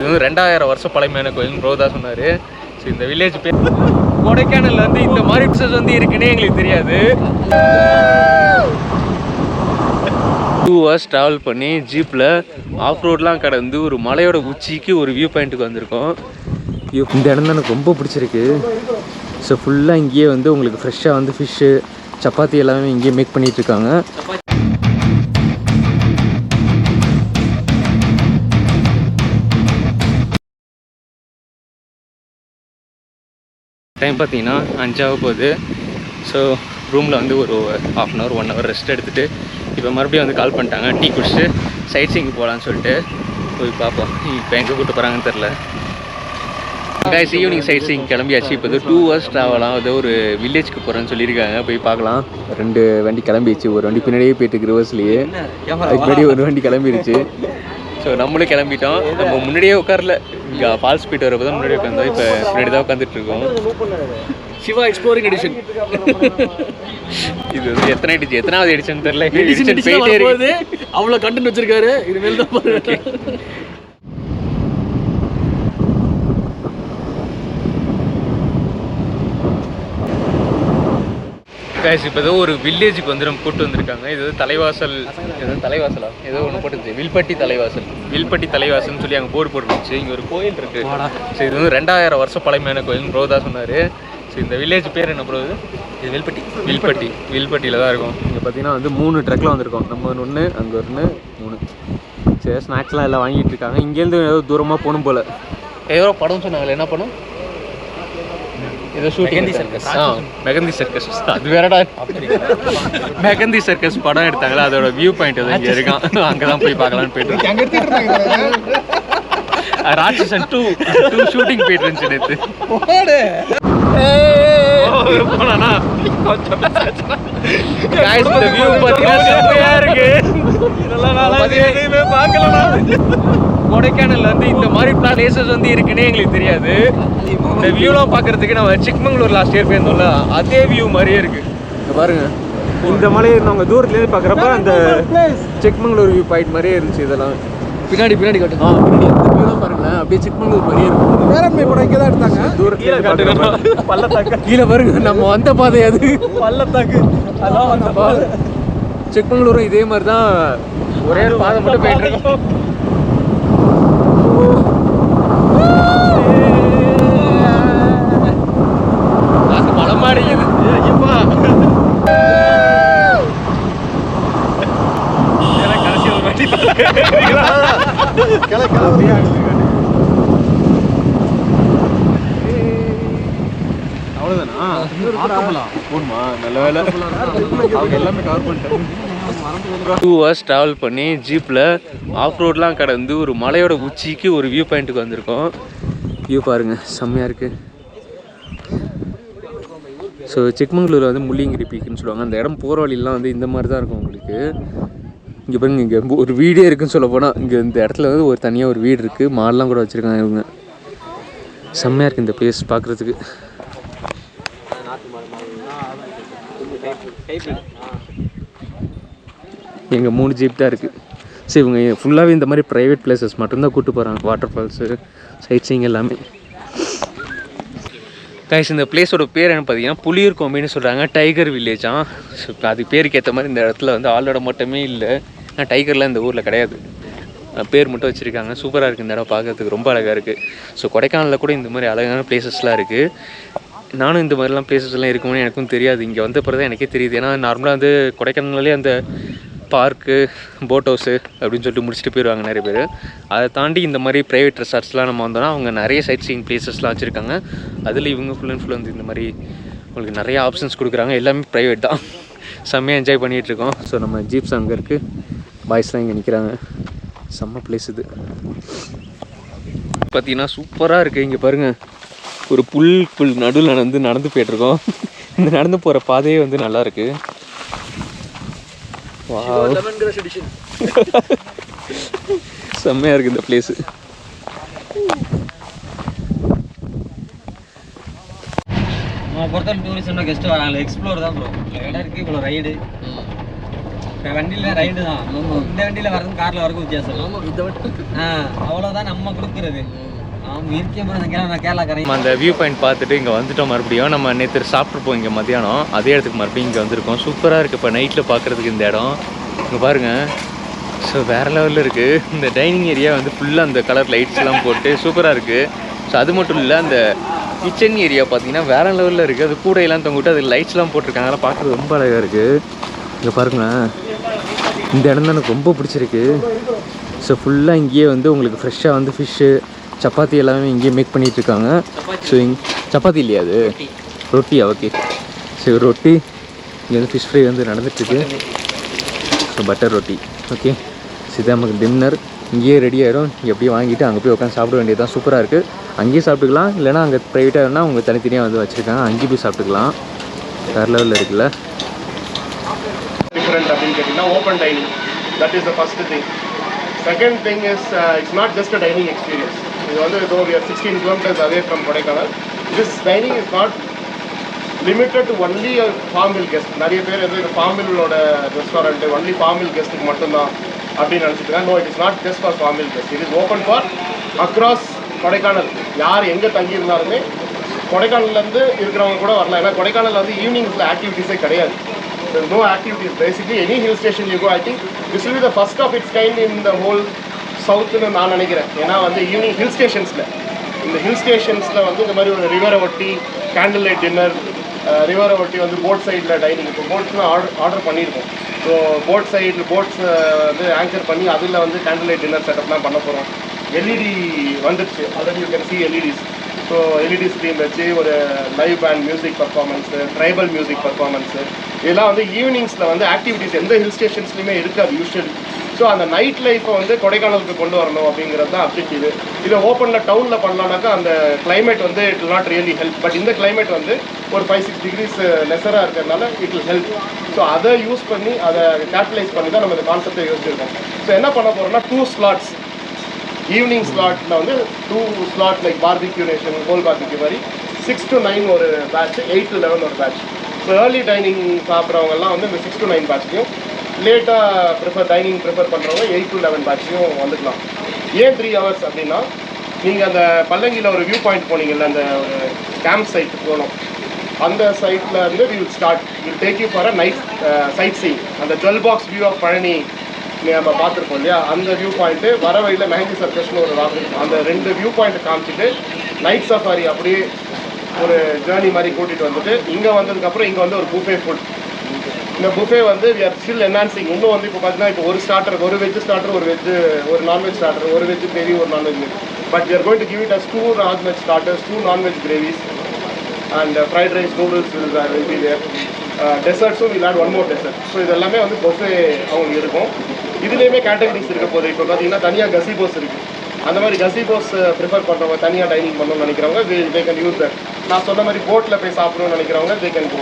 இது வந்து ரெண்டாயிரம் வருஷம் பழமையான கோயில் ப்ரோ தான் சொன்னார். ஸோ இந்த வில்லேஜ் பேர் கொடைக்கானல்ல வந்து இந்த மாதிரி பிசஸ் வந்து இருக்குன்னே எங்களுக்கு தெரியாது. டூ ஹவர்ஸ் ட்ராவல் பண்ணி ஜீப்பில் ஆஃப் ரோட்லாம் கடந்து ஒரு மலையோட உச்சிக்கு ஒரு வியூ பாயிண்ட்டுக்கு வந்திருக்கோம். ஐயோ, இந்த இடம் தான் எனக்கு ரொம்ப பிடிச்சிருக்கு. ஸோ ஃபுல்லாக இங்கேயே வந்து உங்களுக்கு ஃப்ரெஷ்ஷாக வந்து ஃபிஷ்ஷு சப்பாத்தி எல்லாமே இங்கேயே மேக் பண்ணிட்டு டைம் பார்த்தீங்கன்னா அஞ்சாக போகுது ஸோ ரூமில் வந்து ஒரு half an hour one hour rest எடுத்துகிட்டு இப்போ மறுபடியும் வந்து கால் பண்ணிட்டாங்க. டீ குடிச்சிட்டு சைட் சீங்க போகலான்னு சொல்லிட்டு போய் பார்ப்போம். இப்போ எங்கே கூட்டு போகிறாங்கன்னு தெரில கைஸ் ஈவினிங் சைட் சீங் கிளம்பியாச்சு. இப்போ டூ ஹவர்ஸ் ட்ராவலாம் ஏதோ ஒரு வில்லேஜ்க்கு போகிறேன்னு சொல்லியிருக்காங்க. போய் பார்க்கலாம். ரெண்டு வண்டி கிளம்பிடுச்சு. ஒரு வண்டி பின்னாடியே போயிட்டு ரிவர்ஸ்லேயே அதுக்கு முன்னாடி ஒரு வண்டி கிளம்பிடுச்சு. ஸோ நம்மளும் கிளம்பிட்டோம். நம்ம முன்னாடியே உட்காரல. இங்கே ஃபால்ஸ் போயிட்டு வரப்போ தான் முன்னாடி உட்காந்தோம் இப்போ பின்னாடி தான் உட்காந்துட்டு இருக்கோம். சிவா எக்ஸ்ப்ளோரிங் எடிஷன் இது வந்து எத்தனை எடிச்சு எத்தனாவது எடிஷன் தெரியல. எடிஷன் போயிட்டே இருக்கு. அவ்வளோ கண்டென்ட் வச்சிருக்காரு. இனிமேல் தான் கைஸ் இப்போ ஏதோ ஒரு வில்லேஜுக்கு வந்து நம்ம கூட்டு வந்திருக்காங்க. இது தலைவாசல் ஏதோ தலைவாசலா? ஏதோ ஒன்று போட்டுருந்துச்சு. வில்பட்டி தலைவாசல். வில்பட்டி தலைவாசல்னு சொல்லி அங்கே போர்டு போட்டுருந்துச்சு. இங்கே ஒரு கோயில் இருக்கு. ஸோ இது வந்து ரெண்டாயிரம் வருஷம் பழமையான கோயில் ப்ரோ தான் சொன்னார். ஸோ இந்த வில்லேஜ் பேர் என்ன ப்ரோ இது? இது வில்பட்டி. வில்பட்டி. வில்பட்டியில் தான் இருக்கும். இங்கே பார்த்தீங்கன்னா வந்து மூணு ட்ரக்கில் வந்திருக்கோம். நம்ம ஒன்று அங்கே ஒன்று மூணு. சரி ஸ்நாக்ஸ்லாம் எல்லாம் வாங்கிட்டு இருக்காங்க. இங்கேருந்து ஏதோ தூரமாக போகணும் போல். ஏதோ படம் சொன்னாங்களே என்ன படம்? ஏதோ ஷூட்டிங் ஆ மெகந்தி சர்க்கஸ் அது வேறடா. மெகந்தி சர்க்கஸ் படம் எடுத்தாங்களா? அதோட வியூ பாயிண்ட் எதுவும் இங்கே இருக்கான் அங்கே தான் போய் பார்க்கலான்னு போயிட்டு ராட்சசன் டூ டூ ஷூட்டிங் போயிட்டு இருந்துச்சு நேற்று view பார்த்தீங்கன்னா செம்மையா இருக்கு. கொடைக்கானல்ல வந்து இந்த மாதிரி பிளேசஸ் வந்து இருக்குன்னே எங்களுக்கு தெரியாது. இந்த வியூலாம் பார்க்கறதுக்கு நம்ம சிக்மங்களூர் லாஸ்ட் இயர் போயிருந்தோம்ல அதே வியூ மாதிரியே இருக்கு. இங்க பாருங்க. இந்த மலையை நாங்கள் தூரத்துலேருந்து பார்க்குறப்ப அந்த சிக்மங்களூர் வியூ பாயிண்ட் மாதிரியே இருந்துச்சு இதெல்லாம். பின்னாடி பின்னாடி காட்டு. ஆ வியூலாம் பாருங்களேன். அப்படியே சிக்மங்களூர் மாதிரியே இருக்கும். வேறமே படம் இங்கே தான் எடுத்தாங்க. தூரத்துல பள்ளத்தாக்கு. கீழே பாருங்க நம்ம வந்த பாதை அது. பள்ளத்தாக்கு. அதான் வந்த பாதை. சிக்மங்களூரும் இதே மாதிரி தான் ஒரே ஒரு பாதை மட்டும் போயிட்டு இருக்கோம் காசு பலம் மாடிக்குது ஐயப்பா எனக்கு கடைசி ஒரு வாட்டி அவ்வளோதானா போடுமா நல்ல வேலை அவங்க எல்லாமே கவர் பண்ணிட்டாங்க டூ ஹவர்ஸ் ட்ராவல் பண்ணி ஜீப்பில் ஆஃப் ரோட்லாம் கடந்து ஒரு மலையோட உச்சிக்கு ஒரு வியூ பாயிண்ட்டுக்கு வந்திருக்கோம். வியூ பாருங்க செம்மையாக இருக்குது ஸோ சிக்மங்களூர் வந்து முள்ளியங்கிரி பீக்குன்னு சொல்லுவாங்க. அந்த இடம் போகிற வழியெல்லாம் வந்து இந்த மாதிரி தான் இருக்கும் உங்களுக்கு. இங்கே பாருங்க இங்கே ஒரு வீடே இருக்குன்னு சொல்ல போனால் இங்கே இந்த இடத்துல வந்து ஒரு தனியாக ஒரு வீடு இருக்குது மாடெலாம் கூட வச்சுருக்காங்க இவங்க. செம்மையாக இருக்குது இந்த பிளேஸ் பார்க்குறதுக்கு எங்கள் மூணு ஜீப் தான் இருக்குது சரி இவங்க ஃபுல்லாகவே இந்த மாதிரி ப்ரைவேட் பிளேசஸ் மட்டும்தான் கூட்டு போகிறாங்க வாட்டர் ஃபால்ஸு சைட் சீங் எல்லாமே. கைஸ் இந்த பிளேஸோட பேர் என்ன பார்த்தீங்கன்னா புலியூர் கோம்பின்னு சொல்கிறாங்க டைகர் வில்லேஜா ஸோ அதுக்கு பேருக்கு ஏற்ற மாதிரி இந்த இடத்துல வந்து ஆளோட மட்டுமே இல்லை. ஆனால் டைகர்லாம் இந்த ஊரில் கிடையாது. பேர் மட்டும் வச்சுருக்காங்க. சூப்பராக இருக்குது இந்த இடம் பார்க்கறதுக்கு ரொம்ப அழகாக இருக்குது ஸோ கொடைக்கானலில் கூட இந்த மாதிரி அழகான பிளேசஸ்லாம் இருக்குது நானும் இந்த மாதிரிலாம் பிளேசஸ்லாம் இருக்கும்னு எனக்கும் தெரியாது. இங்கே வந்த பிறகு தான் எனக்கே தெரியுது. ஏன்னா நார்மலாக வந்து கொடைக்கானல்லே அந்த பார்க்கு போட் ஹவுஸு அப்படின்னு சொல்லிட்டு முடிச்சுட்டு போயிடுவாங்க நிறைய பேர். அதை தாண்டி இந்த மாதிரி ப்ரைவேட் ரெசார்ட்ஸ்லாம் நம்ம வந்தோம்னா அவங்க நிறைய சைட் சீயிங் பிளேசஸ்லாம் வச்சுருக்காங்க. அதில் இவங்க ஃபுல் அண்ட் ஃபுல் வந்து இந்த மாதிரி உங்களுக்கு நிறைய ஆப்ஷன்ஸ் கொடுக்குறாங்க. எல்லாமே ப்ரைவேட் தான். செம்மையாக என்ஜாய் பண்ணிகிட்டு இருக்கோம் ஸோ நம்ம ஜீப்ஸ் அங்கே இருக்குது பாய்ஸ்லாம் இங்கே நிற்கிறாங்க செம்ம பிளேஸ் இது. பார்த்திங்கன்னா சூப்பராக இருக்குது இங்கே பாருங்கள் ஒரு புல் புல் நடுவில் நடந்து நடந்து போயிட்டுருக்கோம். இந்த நடந்து போகிற பாதையே வந்து நல்லா இருக்கு செம்மையாக இருக்குது இந்த பிளேஸு நம்ம பொறுத்தவரை டூரிஸ்ட்னா கெஸ்ட் வராங்களே எக்ஸ்ப்ளோர் தான் ப்ரோ இடம் இருக்கு இவ்வளோ ரைடு வண்டியில் ரைடு தான். இந்த வண்டியில் வரதும் காரில் வரதும் வித்தியாசம். ஆமா இந்த வண்டி ஆ அவ்வளோதான் நம்ம கொடுக்குறது. அந்த வியூ பாயிண்ட் பார்த்துட்டு இங்கே வந்துட்டோம் மறுபடியும். நம்ம நேற்று சாப்பிட்ருப்போம் இங்கே மத்தியானம். அதே இடத்துக்கு மறுபடியும் இங்கே வந்திருக்கோம். சூப்பராக இருக்குது இப்போ நைட்டில் பார்க்குறதுக்கு இந்த இடம். இங்கே பாருங்கள் ஸோ வேறு லெவலில் இருக்குது இந்த டைனிங் ஏரியா வந்து ஃபுல்லாக அந்த கலர் லைட்ஸ்லாம் போட்டு சூப்பராக இருக்குது ஸோ அது மட்டும் இல்லை அந்த கிச்சன் ஏரியா பார்த்தீங்கன்னா வேறு லெவலில் இருக்குது அது கூடையெல்லாம் தொங்கிட்டு அது லைட்ஸ்லாம் போட்டிருக்காங்க. அதெல்லாம் பார்க்குறது ரொம்ப அழகாக இருக்குது இங்கே பாருங்களேன். இந்த இடம் தான் எனக்கு ரொம்ப பிடிச்சிருக்கு. ஸோ ஃபுல்லாக இங்கேயே வந்து உங்களுக்கு ஃப்ரெஷ்ஷாக வந்து ஃபிஷ்ஷு சப்பாத்தி எல்லாமே இங்கேயே மேக் பண்ணிட்டு இருக்காங்க ஸோ இங் சப்பாத்தி இல்லையா அது? ரொட்டியா ஓகே ஸோ ரொட்டி இங்கே வந்து ஃபிஷ் ஃப்ரை வந்து நடந்துட்டுருக்கு. So butter roti okay so இது நமக்கு டின்னர் இங்கேயே ரெடி ஆகிடும் இங்கே அப்படியே வாங்கிட்டு அங்கே போய் உட்காந்து சாப்பிட வேண்டியது தான் சூப்பராக இருக்குது அங்கேயே சாப்பிட்டுக்கலாம். இல்லைனா அங்கே ப்ரைவேட்டாக இருந்தால் அவங்க தனித்தனியாக வந்து வச்சுருக்காங்க. அங்கேயே போய் சாப்பிட்டுக்கலாம். வேறு லெவலில் இருக்குல்ல. டிஃப்ரெண்ட் அப்படின்னு கேட்டிங்கன்னா open dining that is the first thing second thing is it's not just a dining experience இது வந்து இதோ sixteen kilometres away from Kodaikanal this dining is not limited to only ஃபார்மில் கெஸ்ட் நிறைய பேர் வந்து இது ஃபார்மிலோட ரெஸ்டாரண்ட் ஒன்லி ஃபார்மில் கெஸ்ட்டுக்கு மட்டும்தான் அப்படின்னு நினச்சிட்டு no it is not just for ஃபார்மில் guest it is open for across Kodaikanal யார் எங்கே தங்கியிருந்தாலுமே கொடைக்கானல்லேருந்து இருக்கிறவங்க கூட வரலாம். ஏன்னா கொடைக்கானல் வந்து ஈவினிங்ஸில் ஆக்டிவிட்டீஸே கிடையாது. There's no activities. Basically, any hill station you go, I think this will be the first of its kind in the whole சவுத்துன்னு நான் நினைக்கிறேன். ஏன்னா வந்து ஈவினிங் ஹில் ஸ்டேஷன்ஸில் இந்த ஹில் ஸ்டேஷன்ஸில் வந்து இந்த மாதிரி ஒரு ரிவரை ஒட்டி கேண்டில் லைட் டின்னர் ரிவரை ஒட்டி வந்து போட் சைடில் டைனிங் இப்போ போட்ஸ்லாம் ஆர்டர் ஆர்டர் பண்ணியிருக்கோம் ஸோ போட் சைடில் போட்ஸ் வந்து ஆங்கர் பண்ணி அதில் வந்து கேண்டில் லைட் டின்னர் செட்டப்லாம் பண்ண போகிறோம் எல்இடி வந்துடுச்சு already you can see LEDs so LED screen வச்சு ஒரு live band music performance tribal music performance இதெல்லாம் வந்து ஈவினிங்ஸில் வந்து ஆக்டிவிட்டீஸ் எந்த ஹில் ஸ்டேஷன்ஸ்லையுமே இருக்காது யூஸ்வலி ஸோ அந்த நைட் லைஃப்பை வந்து கொடைக்கானலுக்கு கொண்டு வரணும் அப்படிங்கிறது தான் அப்ஜெக்டிவ் இதை ஓப்பனில் டவுனில் பண்ணலாம்னாக்கா அந்த கிளைமேட் வந்து it not really help but இந்த கிளைமேட் வந்து ஒரு ஃபைவ் சிக்ஸ் டிகிரிஸ் லெஸராக இருக்கிறதுனால இட் வில் ஹெல்ப் ஸோ அதை யூஸ் பண்ணி அதை கேட்டலைஸ் பண்ணி தான் நம்ம இந்த கான்செப்டை யோசிச்சிருக்கோம். ஸோ என்ன பண்ண போகிறோம்னா டூ ஸ்லாட்ஸ் ஈவினிங் ஸ்லாட்டில் வந்து two slot like Barbeque Nation coal barbecue மாதிரி. சிக்ஸ் டு நைன் ஒரு பேட்ச் எயிட் டு லெவன் ஒரு பேட்ச் ஸோ ஏர்லி டைனிங் சாப்பிட்றவங்கலாம் வந்து இந்த சிக்ஸ் டு நைன் பேட்ச்லையும் லேட்டாக ப்ரிஃபர் டைனிங் ப்ரிஃபர் பண்ணுறவங்க எயிட் டு லெவன் பேட்ச்லையும் வந்துக்கலாம். ஏன் த்ரீ ஹவர்ஸ் அப்படின்னா நீங்கள் அந்த பல்லங்கியில் ஒரு வியூ பாயிண்ட் போனீங்கல்ல அந்த ஒரு கேம்ப் சைட் போனோம். அந்த சைட்டில் இருந்து we will start will take you for a night sightseeing அந்த டுவெல் பாக்ஸ் வியூ ஆஃப் பழனி நம்ம பார்த்துருப்போம் இல்லையா? அந்த வியூ பாயிண்ட்டு வர வழியில் மேங்கி சர்க்கஸ்னு ஒரு ராக் அந்த ரெண்டு வியூ பாயிண்ட்டை காமிச்சிட்டு நைட் சஃபாரி அப்படியே ஒரு ஜேர்னி மாதிரி கூட்டிகிட்டு வந்துட்டு இங்கே வந்ததுக்கப்புறம் இங்கே வந்து ஒரு பூஃபே ஃபுட் இந்த புஃபே வந்து வி ஆர் ஸ்டில் என்ஹான்சிங் இன்னும் வந்து இப்போ பார்த்தீங்கன்னா இப்போ ஒரு ஸ்டார்டர் ஒரு வெஜ் ஸ்டார்டர் ஒரு வெஜ் ஒரு நான்வெஜ் ஸ்டார்டர் ஒரு வெஜ் கிரேவி ஒரு nonveg but we are going to give it as two nonveg starters two nonveg gravies and fried rice noodles will be there டெசர்ட்ஸும் will add one more dessert so இது எல்லாமே வந்து buffet அவங்களுக்கு இருக்கும். இதுலேயுமே categories இருக்க போகுது. இப்போ பார்த்தீங்கன்னா தனியாக கசிபோஸ் இருக்குது அந்த மாதிரி கசிபோஸ் ப்ரிஃபர் பண்ணுறவங்க தனியாக டைனிங் பண்ணணும்னு நினைக்கிறவங்க தே கேன் யூஸ் தட் நான் சொன்ன மாதிரி போட்டில் போய் சாப்பிடணும்னு நினைக்கிறவங்க they can go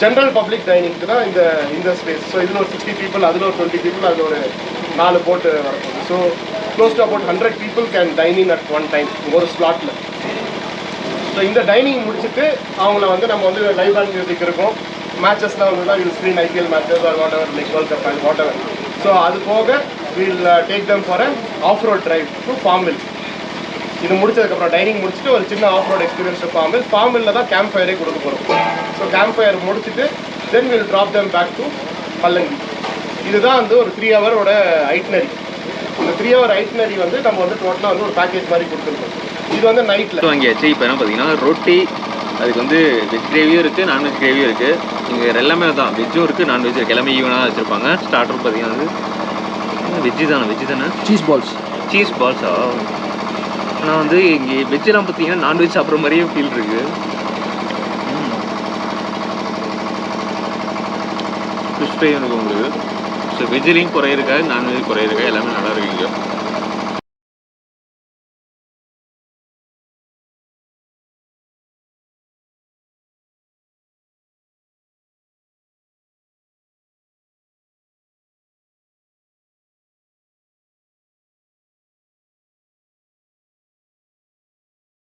general public டைனிங்க்கு தான் இந்த இந்த ஸ்பேஸ் ஸோ இதில் ஒரு சிக்ஸ்டி பீப்புள் அதில் ஒரு டுவெண்ட்டி பீப்புள் அதில் ஒரு நாலு போட்டு வரப்போகுது so close to about hundred people can dining at one time ஒரு ஸ்லாட்டில் ஸோ இந்த டைனிங் முடிச்சுட்டு அவங்கள வந்து நம்ம வந்து லைவ் பேண்ட் மியூசிக் இருக்கும். மேட்சஸ்லாம் வந்து தான் will screen IPL matches or whatever like world cup whatever so அது போக will take them for a off road drive to ஃபார்மில் இது முடிச்சதுக்கப்புறம் டைனிங் முடிச்சுட்டு ஒரு சின்ன ஆஃப் ரோட் எக்ஸ்பீரியன்ஸ் ஃபார்மில் ஃபார்மில் தான் கேம்ப் ஃபயரே கொடுக்க போகிறோம் ஸோ கேம்ப் ஃபயர் முடிச்சுட்டு then will drop them back to Pallangi. இதுதான் வந்து ஒரு த்ரீ ஹவரோட ஐட்னரி இந்த த்ரீ ஹவர் ஐட்னரி வந்து நம்ம வந்து டோட்டலாக வந்து ஒரு பேக்கேஜ் மாதிரி கொடுத்துருக்கோம். இது வந்து நைட்டில் வாங்கியாச்சு இப்போ என்ன பார்த்தீங்கன்னா ரொட்டி அதுக்கு வந்து வெஜ் கிரேவியும் இருக்குது நான்வெஜ் கிரேவியும் இருக்குது இங்கே எல்லாமே தான் வெஜ்ஜும் இருக்குது நான்வெஜ் இருக்குது எல்லாமே ஈவனாக வச்சுருப்பாங்க. ஸ்டார்டர் பார்த்தீங்கன்னா வந்து வெஜ்ஜு தானே வெஜ்ஜு தானே? சீஸ் பால்ஸ் சீஸ் பால்ஸா ஆனால் வந்து இங்கே வெஜ்ஜெலாம் பார்த்தீங்கன்னா நான்வெஜ் சாப்பிட்ற மாதிரியே ஃபீல் இருக்கு. ஃபிஷ் ஃப்ரை எனக்கு உங்களுக்கு. ஸோ வெஜ்ஜிலையும் குறை நான்வெஜ் குறை எல்லாமே நல்லா இருக்கு இங்கே